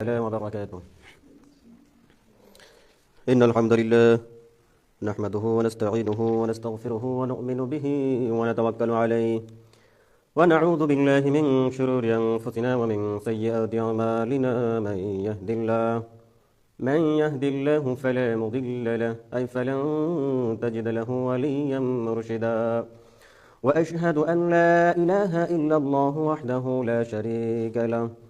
السلام وبركاته. إن الحمد لله نحمده ونستعينه ونستغفره ونؤمن به ونتوكل عليه ونعوذ بالله من شرور أنفسنا ومن سيئات أعمالنا. من يهد الله من يهد الله فلا مضل له أي فلن تجد له وليا مرشدا. وأشهد أن لا إله إلا الله وحده لا شريك له.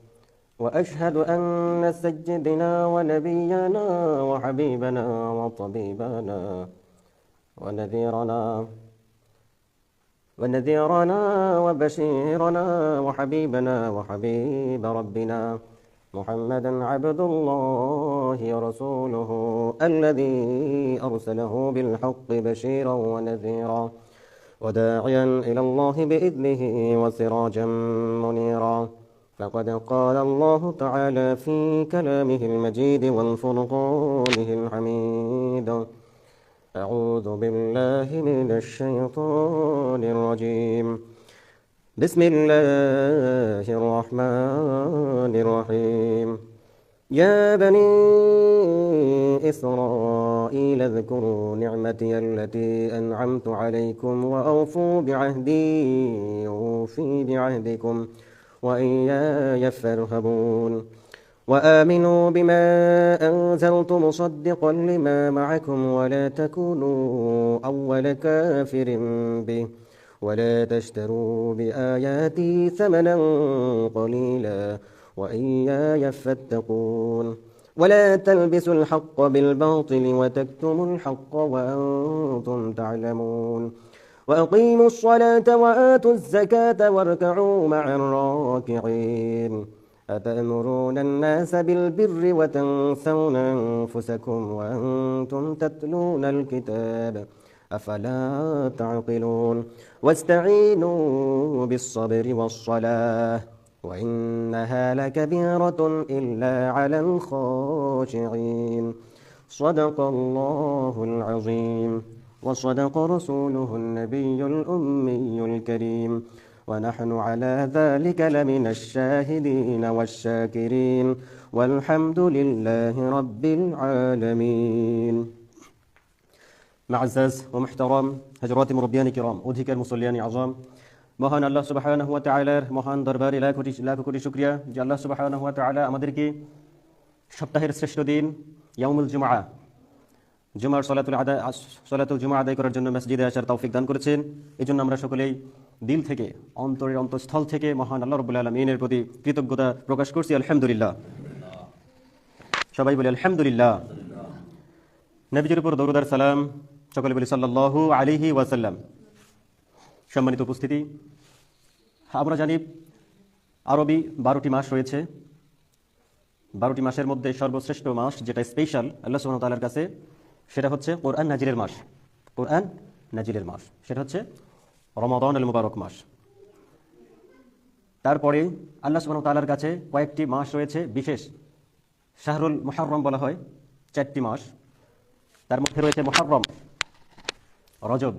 وأشهد أن سيدنا ونبينا وحبيبنا وطبيبنا ونذيرنا ونذيرنا وبشيرنا وحبيبنا وحبيب ربنا محمدا عبد الله ورسوله الذي أرسله بالحق بشيرا ونذيرا وداعيا إلى الله بإذنه وسراجا منيرا فقد قال الله تعالى في كلامه المجيد والفرقانه الحميد. أعوذ بالله من الشيطان الرجيم. بسم الله الرحمن الرحيم. يا بني إسرائيل اذكروا نعمتي التي أنعمت عليكم وأوفوا بعهدي أوفي بعهدكم. وإياي فارهبون. وآمنوا بما أنزلت مصدقا لما معكم ولا تكونوا أول كافر به. ولا تشتروا بآياتي ثمنا قليلا وإياي فاتقون. ولا تلبسوا الحق بالباطل وتكتموا الحق وأنتم تعلمون. وأقيموا الصلاة وآتوا الزكاة واركعوا مع الراكعين. أتأمرون الناس بالبر وتنسون أنفسكم وأنتم تتلون الكتاب أفلا تعقلون. واستعينوا بالصبر والصلاة وإنها لكبيرة إلا على الخاشعين. صدق الله العظيم. وصدق رسوله النبي الأمي الكريم ونحن على ذلك لمن الشاهدين والشاكرين والحمد لله رب العالمين معزز ومحترم هجرات مربيان كرام অধিকার মুসল্লিয়ানি আজম মহান আল্লাহ সুবাহান হুয়া তালার মহান দরবারে লাখ কোটি লাখ কোটি শুক্রিয়া যে আল্লাহ সুবাহান হুয়া তালা আমাদেরকে সপ্তাহের শ্রেষ্ঠ দিন ইয়ামুল জুমা জুমার সলাতুল আদায় সলাতুল জুমা আদায় করার জন্য মসজিদে আসার তৌফিক দান করেছেন। এই জন্য আমরা সকলেই দিল থেকে, অন্তরের অন্তঃস্থল থেকে মহান আল্লাহ রবুল্লা আলমিনের প্রতি কৃতজ্ঞতা প্রকাশ করছি। আলহামদুলিল্লাহ। সবাই বলি আলহামদুলিল্লাহ। নবীজির উপর দৌরদার সালাম সকলে বলি সাল্লাহ আলিহি ওয়াসাল্লাম। সম্মানিত উপস্থিতি, আমরা জানি আরবি বারোটি মাস রয়েছে। বারোটি মাসের মধ্যে সর্বশ্রেষ্ঠ মাস, যেটা স্পেশাল আল্লাহ সুবহানাহু তাআলার কাছে সেটা হচ্ছে কোরআন নাজিরের মাস। কোরআন নাজিরের মাস। সেটা হচ্ছে রমাদান আল মুবারক মাস। তারপরে আল্লাহ সুবহানাহু তাআলার কাছে কয়েকটি মাস রয়েছে, বিশেষ শাহরুল মুহররম বলা হয়, চারটি মাস। তার মধ্যে রয়েছে মুহররম, রজব,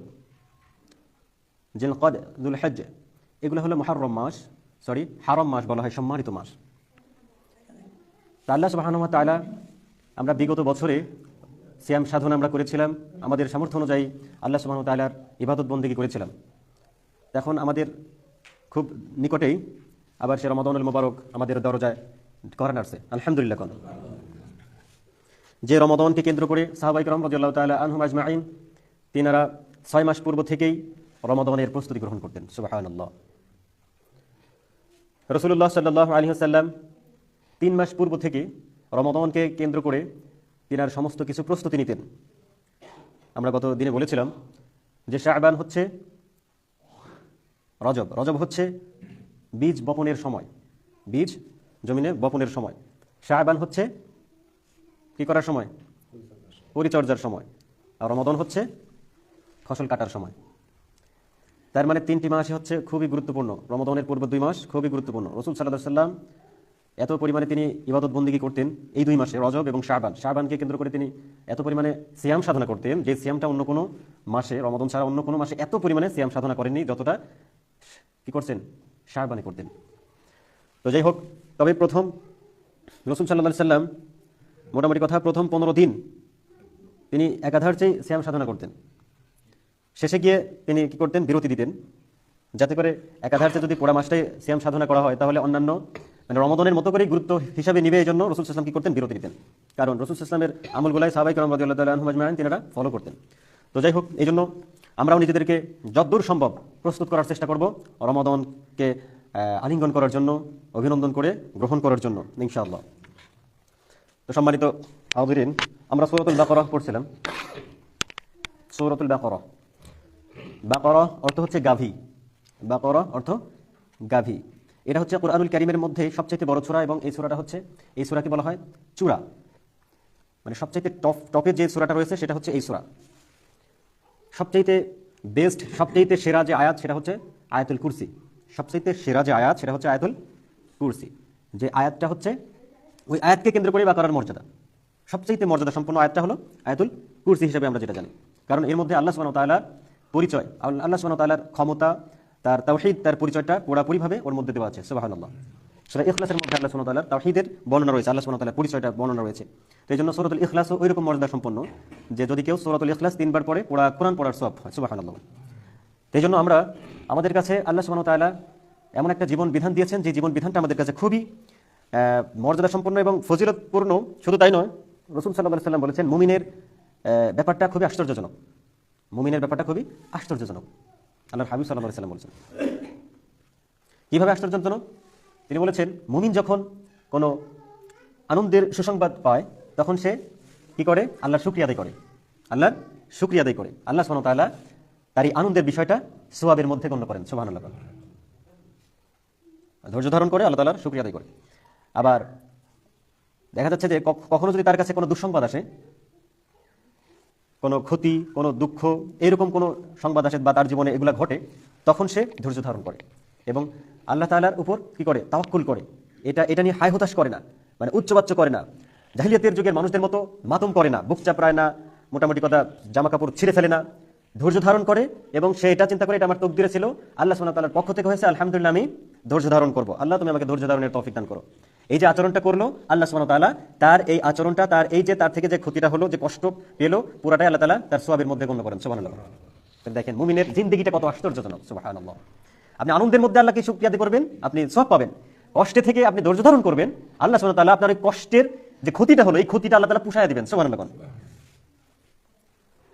জিলকদ দুল হজ এগুলো হলো মুহররম মাস, সরি, হারম মাস বলা হয়, সম্মানিত মাস। তা আল্লাহ সুবাহানুমা তালা আমরা বিগত বছরে শ্যাম সাধন আমরা করেছিলাম, আমাদের সামর্থ্য অনুযায়ী আল্লাহ সুবাহ তালার ইবাদত বন্দিগি করেছিলাম। এখন আমাদের খুব নিকটেই আবার সে রমাদানুল মোবারক আমাদের দরজায় করেন আসছে আলহামদুলিল্লাহ কন যে রমাদনকে কেন্দ্র করে সাহাবাইক রহমদুল্লাহ তাল্লাহ আনহুম আজমাইন তিনারা ছয় মাস পূর্ব থেকেই রমাদনের প্রস্তুতি গ্রহণ করতেন। সুবাহ রসুল্লাহ সাল্লাহ আলী সাল্লাম তিন মাস পূর্ব থেকে রমাদনকে কেন্দ্র করে তিনার সমস্ত কিছু প্রস্তুতি নিতেন। আমরা গত দিনে বলেছিলাম যে শাহবান হচ্ছে রজব। রজব হচ্ছে বীজ বপনের সময়। বীজ জমিনে বপনের সময়। শাহবান হচ্ছে কি করার সময়? পরিচর্যার সময়। আর রমাদন হচ্ছে ফসল কাটার সময়। তার মানে তিনটি মাসই হচ্ছে খুবই গুরুত্বপূর্ণ। রমদনের পূর্ব দুই মাস খুবই গুরুত্বপূর্ণ। রসুল সাল্লাহ সাল্লাম এত পরিমাণে তিনি ইবাদত বন্দিগি করতেন এই দুই মাসে, রজব এবং শাহবান শাহবানকে কেন্দ্র করে তিনি এত পরিমাণে সিয়াম সাধনা করতেন যে সিয়ামটা অন্য কোনো মাসে, রমদন ছাড়া অন্য কোনো মাসে এত পরিমাণে সিয়াম সাধনা করেননি যতটা কি করছেন? শাহবানে করতেন। তো যাই হোক, তবে প্রথম রসুল সাল্লাহ সাল্লাম মোটামুটি কথা প্রথম পনেরো দিন তিনি একাধার চেয়ে শ্যাম সাধনা করতেন। শেষে গিয়ে তিনি কি করতেন? বিরতি দিতেন। যাতে করে একাধার চেয়ে যদি পোড়া মাসটাই শ্যাম সাধনা করা হয়, তাহলে অন্যান্য মানে রমদনের মতো করেই গুরুত্ব হিসাবে নিবে এই জন্য রসুল ইসলাম কি করতেন? বিরতি দিতেন। কারণ রসুল ইসলামের আমলগুলাই সাহাবাই করম রাজিউল্লাহ তিনারা ফলো করতেন। তো যাই হোক এই জন্য আমরাও নিজেদেরকে যদ্দূর সম্ভব প্রস্তুত করার চেষ্টা করব রমদনকে আলিঙ্গন করার জন্য, অভিনন্দন করে গ্রহণ করার জন্য, ইনশাআল্লাহ। তো সম্মানিত আউদিন আমরা সৌরতুল বাকরা পড়ছিলাম। সৌরতুল বাকরা। বাকরা অর্থ হচ্ছে গাভী। বাকরা অর্থ গাভী। এটা হচ্ছে কোরআনুল কারিমের মধ্যে সবচেয়ে বড় ছোরা এবং এই ছোরাটা হচ্ছে, এই ছোরাকে বলা হয় চূড়া। মানে সবচাইতে টপ টপে যে ছোরাটা রয়েছে সেটা হচ্ছে এই ছোরা সবচাইতে বেস্ট সবচাইতে সেরা যে আয়াত সেটা হচ্ছে আয়াতুল কুরসি। সবচাইতে সেরা যে আয়াত সেটা হচ্ছে আয়াতুল কুরসি। যে আয়াতটা হচ্ছে, ওই আয়াতকে কেন্দ্র করে বাকারার মর্যাদা। সবচাইতে মর্যাদা সম্পন্ন আয়াতটা হলো আয়াতুল কুরসি হিসেবে আমরা যেটা জানি। কারণ এর মধ্যে আল্লাহ ওয়া তাআলার পরিচয় আল- আল্লাহ ওয়া তাআলার ক্ষমতা তার তাওহীদ, তার পরিচয়টা পুরাপুরিভাবে ওর মধ্যে দেওয়া আছে, সুবহানাল্লাহ। সূরা ইখলাসের মধ্যে আল্লাহ তাআলার তাওহীদের বর্ণনা রয়েছে, আল্লাহ ওয়া পরিচয়টা বর্ণনা রয়েছে। তো এই জন্য সূরাতুল ইখলাসও ওই রকম মর্যাদা সম্পন্ন যে যদি কেউ সূরাতুল ইখলাস তিনবার পড়ে, পুরা কোরআন পড়ার সব হয়, সুবহানাল্লাহ। এই জন্য আমরা আমাদের কাছে আল্লাহ তাআলা এমন একটা জীবন বিধান দিয়েছেন, যে জীবন বিধানটা আমাদের কাছে খুবই মর্যাদা সম্পন্ন এবং ফজিলতপূর্ণ। শুধু তাই নয়, রসুল সাল্লাহ সাল্লাম বলেছেন, মুমিনের ব্যাপারটা খুবই আশ্চর্যজনক। মুমিনের ব্যাপারটা খুবই আশ্চর্যজনক। আল্লাহ হাবিব সাল্লাহ সাল্লাম বলেছেন। কীভাবে আশ্চর্যজনক? তিনি বলেছেন, মুমিন যখন কোনো আনন্দের সুসংবাদ পায়, তখন সে কি করে? আল্লাহর শুক্রিয়া আদায় করে। আল্লাহর শুক্রিয়া আদায় করে। আল্লাহ ওয়া তাআলা তার এই আনন্দের বিষয়টা সোয়াবের মধ্যে গণ্য করেন সোহান আল্লাহ ধৈর্য ধারণ করে আল্লাহ তাআলার শুক্রিয়া আদায় করে। আবার দেখা যাচ্ছে যে কখনো যদি তার কাছে কোনো দুঃসংবাদ আসে কোনো ক্ষতি, কোনো দুঃখ, এরকম কোনো সংবাদ আসে বা তার জীবনে এগুলা ঘটে, তখন সে ধৈর্য ধারণ করে এবং আল্লাহ তাআলার উপর কি করে? তাওয়াক্কুল করে। এটা এটা নিয়ে হাই হতাশ করে না মানে উচ্চবাচ্য করে না। জাহিলিয়াতের যুগের মানুষদের মতো মাতম করে না, বুক চাপড়ায় না, মোটামুটি কথা জামা কাপড় ছিঁড়ে ফেলে না। ধৈর্য ধারণ করে এবং সে এটা চিন্তা করে, এটা আমার তকদিরে ছিল। আল্লাহ ওয়া তাআলার পক্ষ থেকে হয়েছে, আলহামদুলিল্লাহ, আমি ধৈর্য ধারণ করব। আল্লাহ, তুমি আমাকে ধৈর্য ধারণের তৌফিক দান করো। এই যে আচরণটা করল, আল্লাহ সুবহানাহু ওয়া তাআলা তার এই আচরণটা, তার এই যে তার থেকে যে ক্ষতিটা হলো, যে কষ্ট পেল, পুরাটাই আল্লাহ তাআলা তার সোয়াবের মধ্যে গণ্য করেন, সুবহানাল্লাহ। দেখেন, মুমিনের জিন্দেগিটা কত আশ্চর্যজনক, সুবহানাল্লাহ। আপনি আনন্দের মধ্যে আল্লাহকে শুকরিয়া আদায় করবেন, আপনি সব পাবেন। কষ্টে থেকে আপনি ধৈর্য ধারণ করবেন, আল্লাহ সুবহানাহু ওয়া তাআলা আপনার ওই কষ্টের যে ক্ষতিটা হলো, এই ক্ষতিটা আল্লাহ তাআলা পুষায় দিবেন, সুবহানাল্লাহ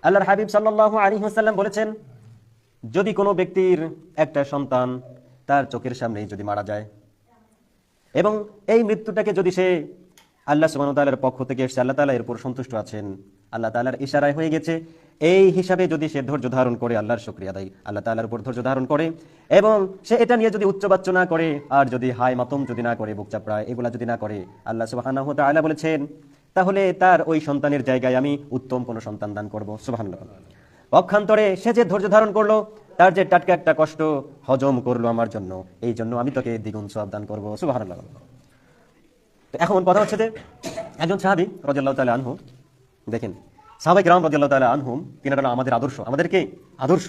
আল্লাহর হাবিব সাল্লাল্লাহু আলাইহি ওয়াসাল্লাম বলেছেন, যদি কোনো ব্যক্তির একটা সন্তান তার চোখের সামনেই যদি মারা যায় এবং এই মৃত্যুটাকে যদি সে আল্লাহ ওয়া পক্ষ থেকে এসে আল্লাহ তাআলা এর উপর সন্তুষ্ট আছেন, আল্লাহ তালার ইশারায় হয়ে গেছে, এই হিসাবে যদি সে ধৈর্য ধারণ করে, আল্লাহর শুকরিয়া দেয় আল্লাহ তালার উপর ধৈর্য ধারণ করে এবং সে এটা নিয়ে যদি উচ্চবাচ্য না করে, আর যদি হাই মাতম যদি না করে, বুক চাপড়ায়, এগুলা যদি না করে, আল্লাহ ওয়া তাআলা বলেছেন, তাহলে তার ওই সন্তানের জায়গায় আমি উত্তম কোনো সন্তান দান করব। সুবহানাল্লাহ। পক্ষান্তরে সে যে ধৈর্য ধারণ করল, তার যে টাটকা একটা কষ্ট হজম করল আমার জন্য, এই জন্য আমি তোকে দ্বিগুণ সব দান করব। সুবহানাল্লাহ। তো এখন কথা হচ্ছে যে, একজন সাহাবি রাদিয়াল্লাহু তাআলা আনহু, দেখেন সাহাবাই গ্রাম রজাল্লাহ তাআলা আনহুম তিনারা আমাদের আদর্শ। আমাদেরকে আদর্শ।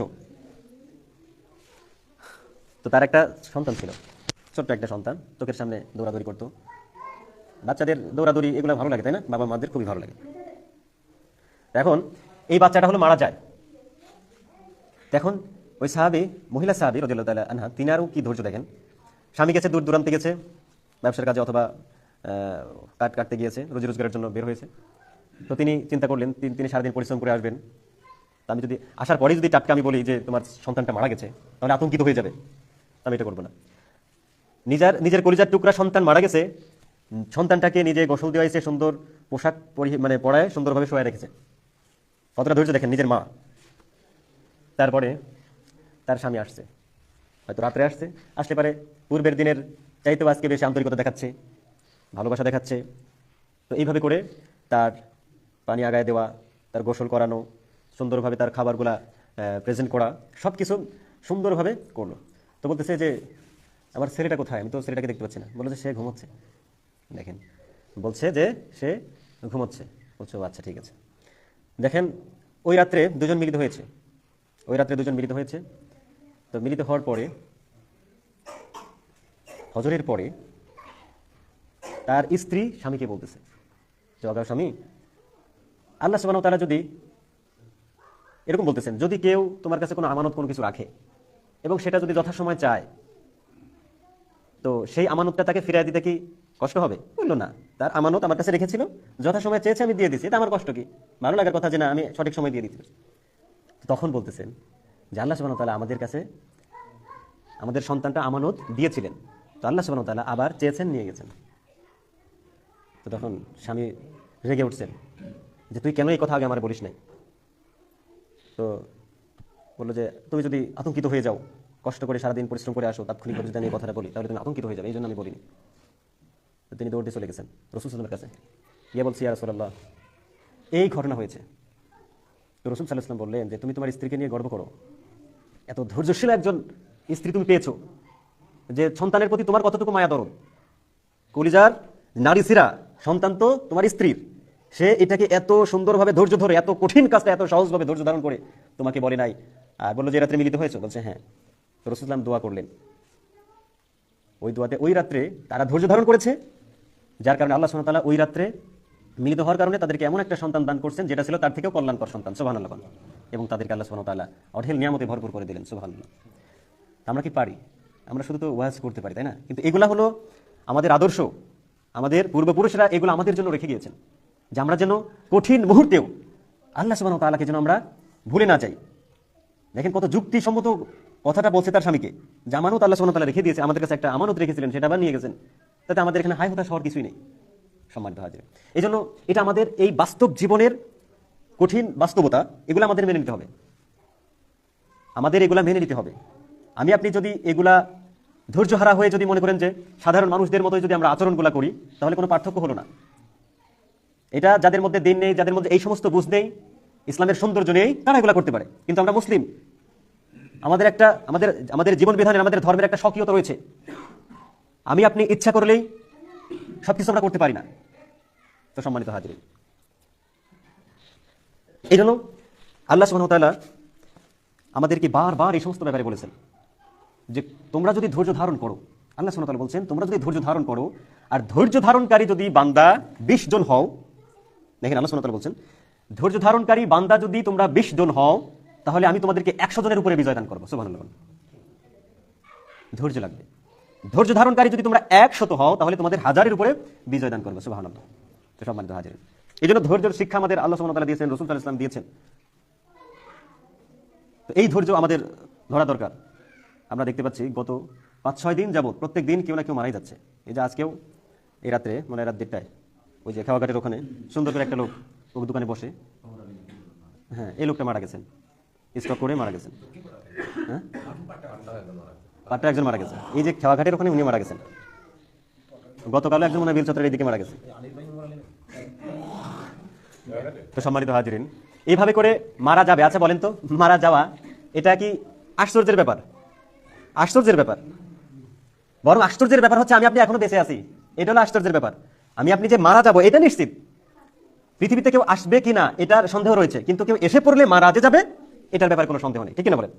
তো তার একটা সন্তান ছিল, ছোট্ট একটা সন্তান, চোখের সামনে দৌড়াদৌড়ি করতো। বাচ্চাদের দৌড়াদৌড়ি এগুলো ভালো লাগে, তাই না? বাবা মাদের খুবই ভালো লাগে। এখন এই বাচ্চাটা হলো মারা যায়। এখন ওই সাহাবি, মহিলা সাহাবি রদিল্লাহ তালা আনহা, তিনি আরও কি ধৈর্য দেখেন? স্বামী গেছে, দূর দূরান্তে গেছে, ব্যবসার কাজে অথবা কাঠ কাটতে গিয়েছে, রোজি রোজগারের জন্য বের হয়েছে। তো তিনি চিন্তা করলেন, তিনি সারাদিন পরিশ্রম করে আসবেন। তা আমি যদি, আসার পরেই যদি টাটকা আমি বলি যে তোমার সন্তানটা মারা গেছে, তাহলে আতঙ্কিত হয়ে যাবে। আমি এটা করব না। নিজের নিজের কলিজার টুকরা সন্তান মারা গেছে, সন্তানটাকে নিজে গোসল দেওয়াইছে, সুন্দর পোশাক পরি- মানে পরায় সুন্দরভাবে শোয়া রেখেছে। কতটা ধৈর্য দেখেন নিজের মা। তারপরে তার স্বামী আসছে। হয়তো রাত্রে আসছে। আসলে পারে পূর্বের দিনের চাইতেও আজকে বেশি আন্তরিকতা দেখাচ্ছে, ভালোবাসা দেখাচ্ছে। তো এইভাবে করে তার পানি আগায় দেওয়া, তার গোসল করানো, সুন্দরভাবে তার খাবারগুলা প্রেজেন্ট করা সব কিছু সুন্দরভাবে করল। তো বলতেছে যে, আমার ছেলেটা কোথায়? আমি তো ছেলেটাকে দেখতে পাচ্ছি না। বলে যে, সে ঘুমোচ্ছে। দেখেন, বলছে যে, সে ঘুমোচ্ছে। বলছে আচ্ছা ঠিক আছে। দেখেন, ওই রাত্রে দুজন মিলিত হয়েছে। ওই রাত্রে দুজন মিলিত হয়েছে। তো মিলিত হওয়ার পরে, হজরের পরে তার স্ত্রী স্বামীকে বলতেছে অগা স্বামী, আল্লাহ সুবাহ তারা যদি এরকম বলতেছেন, যদি কেউ তোমার কাছে কোনো আমানত কোনো কিছু রাখে এবং সেটা যদি যথাসময় চায়, তো সেই আমানতটা তাকে ফিরিয়ে দিতে কি কষ্ট হবে? বলল, না, তার আমানত আমার কাছে রেখেছিল, যথাসময় চেয়েছে আমি দিয়ে দিচ্ছি এটা আমার কষ্ট কি? ভালো লাগার কথা যে না, আমি সঠিক সময় দিয়ে দিচ্ছি তখন বলতেছেন যে আল্লাহ সুবাহ তালা আমাদের কাছে আমাদের সন্তানটা আমানত দিয়েছিলেন। তো আল্লাহ সুবাহ তালা আবার চেয়েছেন, নিয়ে গেছেন। তো তখন স্বামী রেগে উঠছেন যে, তুই কেন এই কথা আগে আমার বলিস নাই? তো বলল যে, তুমি যদি আতঙ্কিত হয়ে যাও, কষ্ট করে সারাদিন পরিশ্রম করে আসো, তাৎক্ষণিক যদি আমি এই কথাটা বলি, তাহলে তুমি আতঙ্কিত হয়ে যাবে, এই জন্য আমি বলিনি। তিনি দৌড়তে চলে গেছেন রসুল সাল্লামের কাছে। গিয়ে বলছি, ইয়া রসুল্লাহ এই ঘটনা হয়েছে। তো রসুল সাল্লাহ সাল্লাম বললেন যে, তুমি তোমার স্ত্রীকে নিয়ে গর্ব করো। এত ধৈর্যশীল একজন স্ত্রী তুমি পেয়েছ, যে সন্তানের প্রতি তোমার কতটুকু মায়া দরদ। কলিজার নারী সিরা সন্তান তো তোমার স্ত্রীর। সে এটাকে এত সুন্দরভাবে ধৈর্য ধরে, এত কঠিন কাজটা এত সহজভাবে ধৈর্য ধারণ করে তোমাকে বলে নাই, আর বলল যে রাত্রে মিলিত হয়েছে? বলছে হ্যাঁ। রসুলাম দোয়া করলেন। ওই দোয়াতে ওই রাত্রে তারা ধৈর্য ধারণ করেছে, যার কারণে আল্লাহ সুবহানাহু ওই রাত্রে মিলিত হওয়ার কারণে তাদেরকে এমন একটা সন্তান দান করছেন, যেটা ছিল তার থেকেও কল্যাণকর সন্তান। সুবহানাল্লাহ বলেন। এবং তাদেরকে আল্লাহ সুবহানাহু তাআলা অঢেল নিয়ামতে ভরপুর করে দিলেন, সুবহানাল্লাহ। আমরা কি পারি? আমরা শুধু তো ওয়াজ করতে পারি, তাই না? কিন্তু এগুলা হলো আমাদের আদর্শ। আমাদের পূর্বপুরুষরা এগুলো আমাদের জন্য রেখে গিয়েছেন, যে আমরা যেন কঠিন মুহূর্তেও আল্লাহ সুবহানাহু তাআলাকে যেন আমরা ভুলে না যাই। দেখেন কত যুক্তিসম্মত কথাটা বলছে তার স্বামীকে, যে আমানত আল্লাহ সুবহানাহু তাআলা রেখে দিয়েছে, আমাদের কাছে একটা আমানত রেখেছিলেন, সেটা আবার নিয়ে গেছেন। তাতে আমাদের এখানে হাই হতাশ হওয়ার কিছুই নেই। সম্মানিত হাজির। এই জন্য এটা আমাদের এই বাস্তব জীবনের কঠিন বাস্তবতা, এগুলো আমাদের মেনে নিতে হবে। আমাদের এগুলা মেনে নিতে হবে। আমি, আপনি যদি এগুলা ধৈর্যহারা হয়ে যদি মনে করেন যে সাধারণ মানুষদের মতোই যদি আমরা আচরণগুলা করি, তাহলে কোনো পার্থক্য হলো না। এটা যাদের মধ্যে দিন নেই, যাদের মধ্যে এই সমস্ত বুঝ নেই, ইসলামের সৌন্দর্য নেই, তারা এগুলা করতে পারে। কিন্তু আমরা মুসলিম। আমাদের একটা, আমাদের আমাদের জীবন বিধানের, আমাদের ধর্মের একটা স্বকীয়তা রয়েছে। আমি, আপনি ইচ্ছা করলেই সব কিছু আমরা করতে পারি না। তো সম্মানিত হাজির এই জন্য আল্লাহ সুবাহতাল্লাহ আমাদেরকে বারবার এই সমস্ত ব্যাপারে বলেছেন যে তোমরা যদি ধৈর্য ধারণ করো, আল্লাহ সুবহানাহু বলছেন, তোমরা যদি ধৈর্য ধারণ করো আর ধৈর্য ধারণকারী যদি বান্দা বিশ জন হও, দেখেন আল্লাহ সুবহানাহু বলছেন, ধৈর্য ধারণকারী বান্দা যদি তোমরা বিশ জন হও, তাহলে আমি তোমাদেরকে একশো জনের উপরে বিজয় দান করব, সুবহানাল্লাহ ধৈর্য লাগবে। ধৈর্য ধারণকারী যদি তোমরা একশত হও, তাহলে তোমাদের হাজারের উপরে বিজয় দান করব। তো সম্মানিত হাজির। এই জন্য ধৈর্যের শিক্ষা আমাদের আল্লাহ ওয়া দিয়েছেন, রসুল আলাইহি দিয়েছেন। তো এই ধৈর্য আমাদের ধরা দরকার। আমরা দেখতে পাচ্ছি গত পাঁচ ছয় দিন যাবত প্রত্যেক দিন কেউ না কেউ মারাই যাচ্ছে। এই যে আজকেও এই রাত্রে মানে রাত দেড়টায়, ওই যে খাওয়াঘাটের ওখানে সুন্দর করে একটা লোক ওর দোকানে বসে। হ্যাঁ এই লোকটা মারা গেছেন। স্টক করে মারা গেছেন। হ্যাঁ? পাট্টা একজন মারা গেছে। এই যে খাওয়াঘাটের ওখানে উনি মারা গেছেন। গতকালও একজন মনে হয় বিলচত্রের এইদিকে মারা গেছে। তো সম্মানিত হাজিরিন, এইভাবে করে মারা যাবে আচ্ছা বলেন তো, মারা যাওয়া, এটা কি আশ্চর্যের ব্যাপার? আশ্চর্যের ব্যাপার। বরং আশ্চর্যের ব্যাপার হচ্ছে আমি আপনি এখনও বেঁচে আছি। এটা হলো আশ্চর্যের ব্যাপার। আমি আপনি যে মারা যাব, এটা নিশ্চিত। পৃথিবীতে কেউ আসবে কিনা এটার সন্দেহ রয়েছে। কিন্তু কেউ এসে পড়লে মারা যে যাবে, এটার ব্যাপারে কোনো সন্দেহ নেই। ঠিক না বলেন?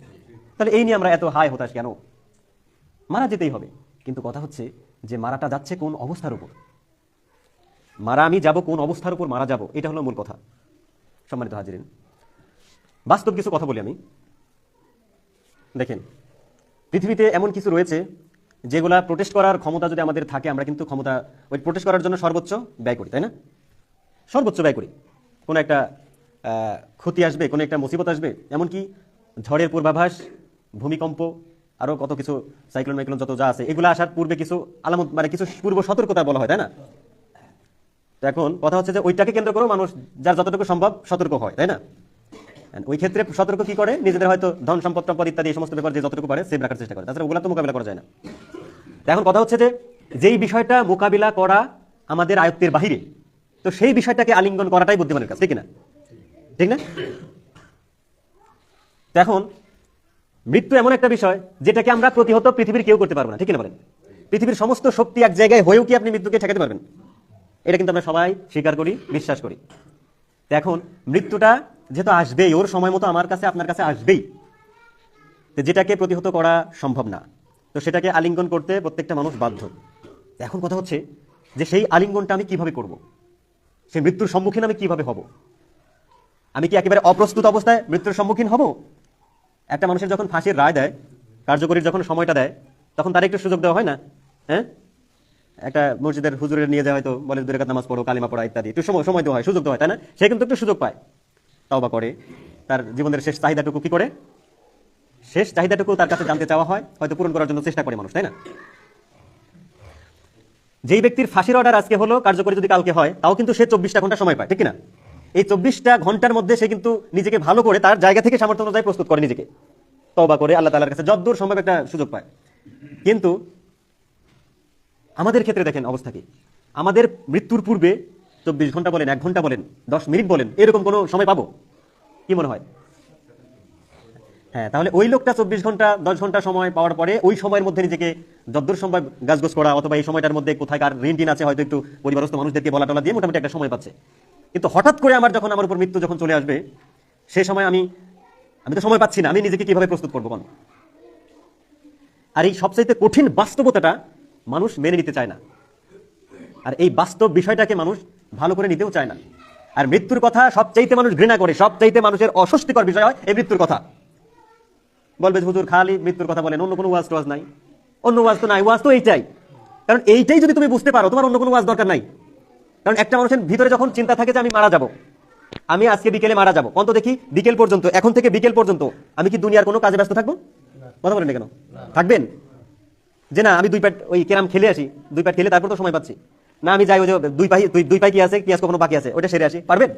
তাহলে এই নিয়ে আমরা এত হাই হতাশ কেন? মারা যেতেই হবে। কিন্তু কথা হচ্ছে যে মারাটা যাচ্ছে কোন অবস্থার উপর। মারা আমি যাব, কোন অবস্থার উপর মারা যাব, এটা হলো মূল কথা। সম্মানিত হাজিরিন, বাস্তব কিছু কথা বলি আমি। দেখেন, পৃথিবীতে এমন কিছু রয়েছে যেগুলা প্রোটেস্ট করার ক্ষমতা যদি আমাদের থাকে, আমরা কিন্তু ক্ষমতা, ওই প্রোটেস্ট করার জন্য সর্বোচ্চ ব্যয় করি, তাই না? সর্বোচ্চ ব্যয় করি। কোনো একটা ক্ষতি আসবে, কোনো একটা মুসিবত আসবে, এমনকি ঝড়ের পূর্বাভাস, ভূমিকম্প আরও কত কিছু সাইক্লোন, মাইক্লোন, যত যা আছে, এগুলো আসার পূর্বে কিছু আলামত মানে কিছু পূর্ব সতর্কতা বলা হয়, তাই না? তো এখন কথা হচ্ছে যে ওইটাকে কেন্দ্র করে মানুষ যার যতটুকু সম্ভব সতর্ক হয়, তাই না? ওই ক্ষেত্রে সতর্ক কি করে? নিজেদের হয়তো ধন, সম্পদ সম্পদ ইত্যাদি এই সমস্ত ব্যাপার যে যতটুকু পারে সেভ রাখার চেষ্টা করে। তাছাড়া ওগুলা তো মোকাবিলা করা যায় না। এখন কথা হচ্ছে যে যেই বিষয়টা মোকাবিলা করা আমাদের আয়ত্তের বাহিরে, তো সেই বিষয়টাকে আলিঙ্গন করাটাই বুদ্ধিমানের কাজ, ঠিক না? ঠিক না? এখন মৃত্যু এমন একটা বিষয় যেটাকে আমরা প্রতিহত পৃথিবীর কেউ করতে পারব না। ঠিক না বলেন? পৃথিবীর সমস্ত শক্তি এক জায়গায় হয়েও কি আপনি মৃত্যুকে ঠেকাতে পারবেন। এটা কিন্তু আমরা সবাই স্বীকার করি, বিশ্বাস করি। এখন মৃত্যুটা যেহেতু আসবেই, ওর সময় মতো আমার কাছে, আপনার কাছে আসবেই। তো যেটাকে প্রতিহত করা সম্ভব না। তো সেটাকে আলিঙ্গন করতে প্রত্যেকটা মানুষ বাধ্য। এখন কথা হচ্ছে যে সেই আলিঙ্গনটা আমি কীভাবে করব? সেই মৃত্যুর সম্মুখীন আমি কীভাবে হব? আমি কি একেবারে অপ্রস্তুত অবস্থায় মৃত্যুর সম্মুখীন হব? একটা মানুষের যখন ফাঁসির রায় দেয়, কার্যকরীর যখন সময়টা দেয়, তখন তার একটু সুযোগ দেওয়া হয় না? হ্যাঁ? একটা মসজিদের হুজুরের নিয়ে যাওয়া হয়তো, বলে দুরেকাত নামাজ পড়ো, কালিমা পড়া, ইত্যাদি। একটু সময় সময় দেওয়া হয়, সুযোগ দেওয়া হয়, তাই না? সে কিন্তু একটু সুযোগ পায়। তওবা করে। তার জীবনের শেষ চাহিদাটুকু কি করে? শেষ চাহিদাটুকু তার কাছে জানতে চাওয়া হয়, হয়তো পূরণ করার জন্য চেষ্টা করে মানুষ, তাই না? যেই ব্যক্তির ফাঁসির অর্ডার আজকে হলো, কার্যকরী যদি কালকে হয়, তাও কিন্তু সে চব্বিশটা ঘণ্টা সময় পায়, ঠিক না এই চব্বিশটা ঘণ্টার মধ্যে সে কিন্তু নিজেকে ভালো করে তার জায়গা থেকে সামর্থ্য অনুযায়ী প্রস্তুত করে নিজেকে। তবা করে আল্লাহ তালার কাছে যদ্দূর সম্ভব একটা সুযোগ পায়। কিন্তু আমাদের ক্ষেত্রে দেখেন অবস্থা কি? আমাদের মৃত্যুর পূর্বে চব্বিশ ঘণ্টা বলেন, এক ঘণ্টা বলেন, দশ মিনিট বলেন, এরকম কোনো সময় পাবো? কি মনে হয়? হ্যাঁ তাহলে ওই লোকটা চব্বিশ ঘণ্টা, দশ ঘণ্টা সময় পাওয়ার পরে ওই সময়ের মধ্যে নিজেকে যদ্দূর সম্ভব গাছগোছ করা অথবা এই সময়টার মধ্যে কোথায় কার ঋণ টিন আছে, হয়তো একটু পরিবারস্থ মানুষদেরকে বলা টলা দিয়ে মোটামুটি একটা সময় পাচ্ছে। কিন্তু হঠাৎ করে আমার যখন আমার উপর মৃত্যু যখন চলে আসবে, সে সময় আমি আমি তো সময় পাচ্ছি না, আমি নিজেকে কীভাবে প্রস্তুত করব কোন আর এই সবচাইতে কঠিন বাস্তবতাটা মানুষ মেনে নিতে চায় না। আর এই বাস্তব বিষয়টাকে মানুষ ভালো করে নিতেও চায় না। আর মৃত্যুর কথা সবচাইতে মানুষ ঘৃণা করে, সবচাইতে মানুষের অস্বস্তিকর বিষয় হয় এই মৃত্যুর কথা। বলবে হুজুর, খালি মৃত্যুর কথা বলেন, অন্য কোনো ওয়াজ টোয়াজ নাই। অন্য ওয়াজ তো নাই, ওয়াজ তো এইটাই। কারণ এইটাই যদি তুমি বুঝতে পারো, তোমার অন্য কোনো ওয়াজ দরকার নাই। কারণ একটা মানুষের ভিতরে যখন চিন্তা থাকে যে আমি মারা যাব, আমি আজকে বিকেলে মারা যাব অন্ত দেখি বিকেল পর্যন্ত, এখন থেকে বিকেল পর্যন্ত আমি কি দুনিয়ার কোনো কাজে ব্যস্ত থাকব? কথা বলেন কেন? থাকবেন? যে না, আমি দুই প্যাট ওই কেরাম খেলে আসি, দুই প্যাট খেলে তারপর তো সময় পাচ্ছি। না, আমি যাই, ওই যে দুই পাই, দুই- পাই কি আছে কি আছে কখনো বাকি আছে ওটা সেরে আসি। পারবেন?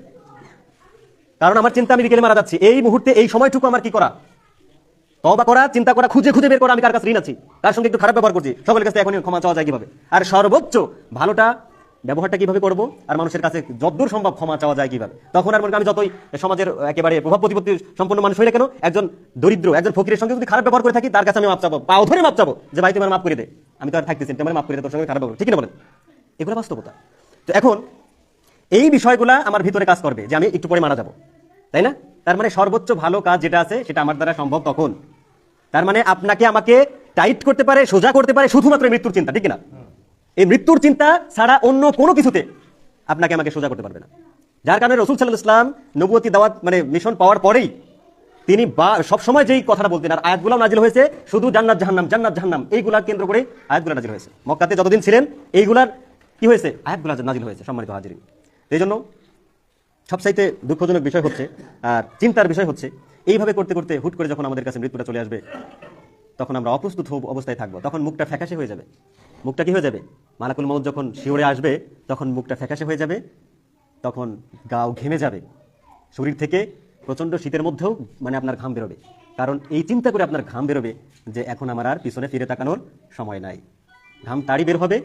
কারণ আমার চিন্তা, আমি বিকেলে মারা যাচ্ছি। এই মুহূর্তে, এই সময়টুকু আমার কি করা? তবা করা, চিন্তা করা, খুঁজে খুঁজে বের করা, আমি কার কাছে ঋণ আছি? কার সঙ্গে একটু খারাপ ব্যবহার করছি? সকলের কাছে এখন ক্ষমা চাওয়া যায় কীভাবে? আর সর্বোচ্চ, ভালোটা ব্যবহারটা কীভাবে করব? আর মানুষের কাছে যতদূর সম্ভব ক্ষমা চাওয়া যায় কীভাবে? তখন আর মনে আমি যতই সমাজের একেবারে প্রভাব প্রতিপত্তি সম্পন্ন মানুষ না কেন, একজন দরিদ্র, একজন ফকিরের সঙ্গে যদি খারাপ ব্যবহার করে থাকি, তার কাছে আমি মাপ চাবো পাও ধরে মাপ চাবো, যে ভাই তোমার মাপ করে দে। আমি তো আর থাকতেছি তোমার মাপ করে দে, তোর সঙ্গে খারাপ ব্যবহার ঠিক না বলেন? এগুলো বাস্তবতা। তো এখন এই বিষয়গুলা আমার ভিতরে কাজ করবে যে আমি একটু পরে মারা যাব। তাই না? তার মানে সর্বোচ্চ ভালো কাজ যেটা আছে, সেটা আমার দ্বারা সম্ভব তখন। তার মানে আপনাকে আমাকে টাইট করতে পারে, সোজা করতে পারে, শুধুমাত্র মৃত্যুর চিন্তা, ঠিক না? এই মৃত্যুর চিন্তা ছাড়া অন্য কোনো কিছুতে আপনাকে আমাকে সোজা করতে পারবে না। যার কারণে রসুল সাল্লাহ ইসলাম নবুয়তি দাওয়াত মানে মিশন পাওয়ার পরেই তিনি বা, সবসময় যেই কথাটা বলতেন, আর আয়াতগুলো নাজিল হয়েছে, শুধু জান্নাত, জাহান্নাম জান্নাত, জাহান্নাম, এইগুলা কেন্দ্র করে আয়াতগুলো নাজিল হয়েছে। মক্কাতে যতদিন ছিলেন, এইগুলার কি হয়েছে? আয়াতগুলো নাজিল হয়েছে, সম্মানিত হাজিরিন। এই জন্য সবচাইতে দুঃখজনক বিষয় হচ্ছে, আর চিন্তার বিষয় হচ্ছে, এইভাবে করতে করতে হুট করে যখন আমাদের কাছে মৃত্যুটা চলে আসবে, তখন আমরা অপ্রস্তুত অবস্থায় থাকব, তখন মুখটা ফ্যাকাশে হয়ে যাবে। মুখটা কি হয়ে যাবে? মালাকুল মৌত যখন শিওরে আসবে, তখন মুখটা ফ্যাকাশে হয়ে যাবে, তখন গাও ঘেমে যাবে। শরীর থেকে প্রচণ্ড শীতের মধ্যেও মানে আপনার ঘাম বেরোবে। কারণ এই চিন্তা করে আপনার ঘাম বেরোবে যে এখন আমার আর পিছনে ফিরে তাকানোর সময় নাই। ঘাম তাড়ি বের হবে,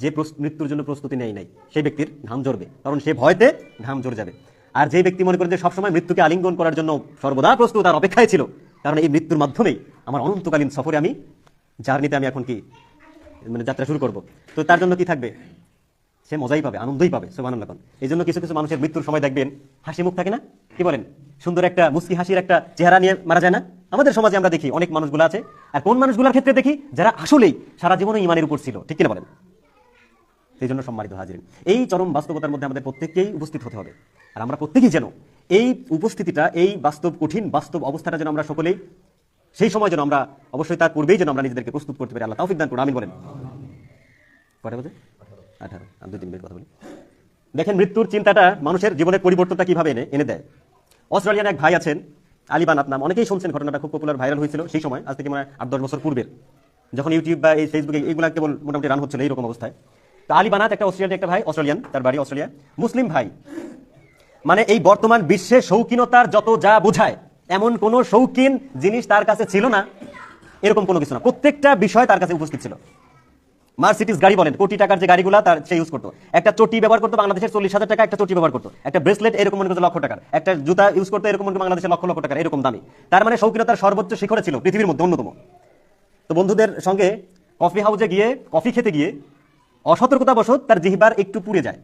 যে মৃত্যুর জন্য প্রস্তুতি নেই নাই, সেই ব্যক্তির ঘাম ঝরবে। কারণ সে ভয়তে ঘাম ঝরে যাবে। আর যে ব্যক্তি মনে করে যে সবসময় মৃত্যুকে আলিঙ্গন করার জন্য সর্বদা প্রস্তুত আর অপেক্ষায় ছিল, কারণ এই মৃত্যুর মাধ্যমেই আমার অনন্তকালীন সফরে আমি জার্নিতে আমি এখন কি? মানে যাত্রা শুরু করব। তো তার জন্য কি থাকবে? সে মজাই পাবে, আনন্দই পাবে সোবানুল্লাহ এই জন্য কিছু কিছু মানুষের মৃত্যুর সময় দেখবেন, হাসি মুখ থাকে না? কি বলেন? সুন্দর একটা মুস্কি হাসির একটা চেহারা নিয়ে মারা যায় না? আমাদের সমাজে আমরা দেখি, অনেক মানুষগুলো আছে। আর কোন মানুষগুলোর ক্ষেত্রে দেখি? যারা আসলেই সারা জীবনে ইমানের উপর ছিল, ঠিক কিনা বলেন? সেই জন্য সম্মানিত হাজির এই চরম বাস্তবতার মধ্যে আমাদের প্রত্যেককেই উপস্থিত হতে হবে। আর আমরা প্রত্যেকেই যেন এই উপস্থিতিটা, এই বাস্তব কঠিন বাস্তব অবস্থাটা যেন আমরা সকলেই সেই সময় যেন আমরা অবশ্যই তার পূর্বেই যেন আমরা নিজেদেরকে প্রস্তুত করতে পারি। আল্লাহ তাও দান করুন। আমিন বলেন। কটা বাজে? আঠারো। আমি দুই তিন মিনিট কথা বলি। দেখেন, মৃত্যুর চিন্তাটা মানুষের জীবনের পরিবর্তনটা কীভাবে এনে এনে দেয়। অস্ট্রেলিয়ান এক ভাই আছেন আলিবানাত নাম অনেকেই শুনছেন ঘটনাটা, খুব পপুলার ভাইরাল হয়েছিল সেই সময়, আজ থেকে মানে আট দশ বছর পূর্বের। যখন ইউটিউব বা এই ফেসবুকে এইগুলা কেবল মোটামুটি রান হচ্ছিল এইরকম অবস্থায়। তো আলী বানাত একটা অস্ট্রেলিয়ান একটা ভাই, অস্ট্রেলিয়ান, তার বাড়ি অস্ট্রেলিয়া। মুসলিম ভাই। মানে এই বর্তমান বিশ্বে শৌখিনতার যত যা বোঝায় এমন কোন শৌখিন জিনিস তার কাছে ছিল না, এরকম কোনো কিছু না। প্রত্যেকটা বিষয় তার কাছে উপস্থিত ছিল। মার্সিডিজ গাড়ি বলেন, কোটি টাকার যে গাড়িগুলো তার সে ইউজ করতো। একটা চটি ব্যবহার করতো বাংলাদেশের চল্লিশ হাজার টাকা, একটা চটি ব্যবহার করতো। একটা ব্রেসলেট এরকম মনে করতো লক্ষ টাকার। একটা জুতা ইউজ করতো এরকম মনে বাংলাদেশের লক্ষ লক্ষ টাকার, এরকম দামি। তার মানে শৌখিনতার সর্বোচ্চ শিখরে ছিল পৃথিবীর মধ্যে অন্যতম। তো বন্ধুদের সঙ্গে কফি হাউসে গিয়ে কফি খেতে গিয়ে অসতর্কতাবশত তার জিহিবার একটু পুড়ে যায়।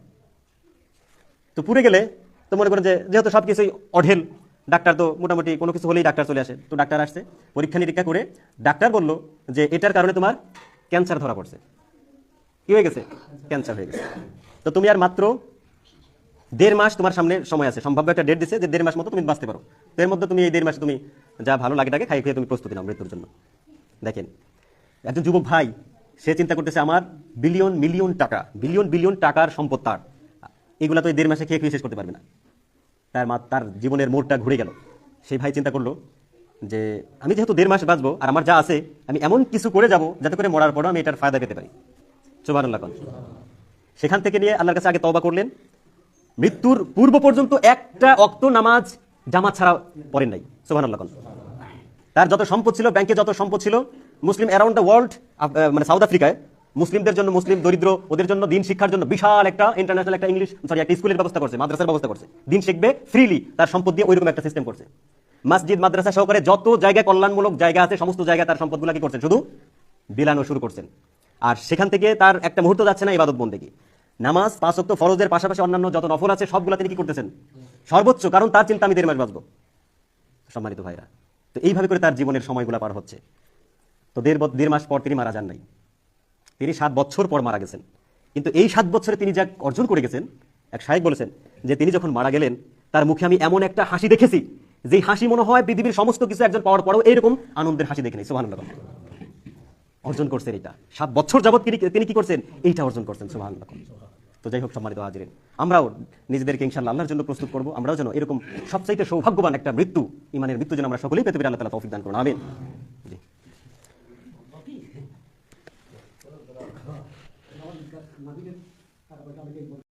তো পুড়ে গেলে তো মনে করেন যে যেহেতু সব কিছুই অঢেল ডাক্তার তো মোটামুটি কোনো কিছু হলেই ডাক্তার চলে আসে। তো ডাক্তার আসছে, পরীক্ষা নিরীক্ষা করে ডাক্তার বলল যে এটার কারণে তোমার ক্যান্সার ধরা পড়ছে। কি হয়ে গেছে? ক্যান্সার হয়ে গেছে। তো তুমি আর মাত্র দেড় মাস তোমার সামনে সময় আছে। সম্ভাব্য একটা ডেট দিছে যে দেড় মাস মতো তুমি বাঁচতে পারো। তো এর মধ্যে তুমি এই দেড় মাসে তুমি যা ভালো লাগে তাকে খাই খেয়ে তুমি প্রস্তুতি নাও মৃত্যুর জন্য। দেখেন, একজন যুবক ভাই, সে চিন্তা করতেছে, আমার বিলিয়ন মিলিয়ন টাকা বিলিয়ন বিলিয়ন টাকার সম্পদ তার। এগুলা তো এই দেড় মাসে খেয়ে খেয়ে শেষ করতে পারবে না। তার মা, তার জীবনের মোড়টা ঘুরে গেল। সেই ভাই চিন্তা করল যে, আমি যেহেতু দেড় মাস বাঁচবো আর আমার যা আছে, আমি এমন কিছু করে যাব যাতে করে মরার পরও আমি এটার ফায়দা পেতে পারি। সুবহানাল্লাহ কোন। সেখান থেকে নিয়ে আল্লাহর কাছে আগে তওবা করলেন। মৃত্যুর পূর্ব পর্যন্ত একটা অক্ত নামাজ জামাত ছাড়া পড়েন নাই। সুবহানাল্লাহ কোন। তার যত সম্পদ ছিল, ব্যাংকে যত সম্পদ ছিল, মুসলিম অ্যারাউন্ড দ্য ওয়ার্ল্ড মানে সাউথ আফ্রিকায় মুসলিমদের জন্য মুসলিম, দরিদ্র, ওদের জন্য দিন শিক্ষার জন্য বিশাল একটা ইন্টারন্যাশনাল একটা ইংলিশ সরি একটা স্কুলের ব্যবস্থা করছে, মাদ্রাসার ব্যবস্থা করছে। দিন শিখবে ফ্রিলি তার সম্পদ দিয়ে ওইরকম একটা সিস্টেম করছে। মসজিদ, মাদ্রাসা সহকারে যত জায়গায় কল্যাণমূলক জায়গা আছে, সমস্ত জায়গায় তার সম্পদগুলো কি করছেন? শুধু বিলানো শুরু করছেন। আর সেখান থেকে তার একটা মুহূর্ত যাচ্ছে না ইবাদত বন্দেগী। নামাজ, পাঁচ অক্ট ফরজের পাশাপাশি অন্যান্য যত নফল আছে সবগুলো তিনি কি করতেছেন? সর্বোচ্চ, কারণ তার চিন্তা আমি দেড় মাস বাঁচবো। সম্মানিত ভাইরা, তো এইভাবে করে তার জীবনের সময়গুলো পার হচ্ছে। তো দেড় দেড় মাস পর তিনি মারা যান নাই। তিনি সাত বছর পর মারা গেছেন। কিন্তু এই সাত বছরে তিনি যা অর্জন করে গেছেন, এক সাহেব বলেছেন যে তিনি যখন মারা গেলেন, তার মুখে আমি এমন একটা হাসি দেখেছি, যেই হাসি মনে হয় পৃথিবীর সমস্ত কিছু একজন পাওয়ার পরেও এইরকম আনন্দের হাসি দেখেনি সুহান অর্জন করছেন এটা। সাত বছর যাবত তিনি তিনি কি করছেন? এইটা অর্জন করছেন সুহান তো যাই হোক, সম্মানিত হাজিরেন, আমরাও নিজেদেরকে ইনশাল্লাহ আল্লাহর জন্য প্রস্তুত করব। আমরাও যেন এরকম সবচাইতে সৌভাগ্যবান একটা মৃত্যু, ইমানের মৃত্যু যেন আমরা সকলেই পেতে পারি, আল্লাহ তালা তৌফিক দান করুন। আমিন। Với các.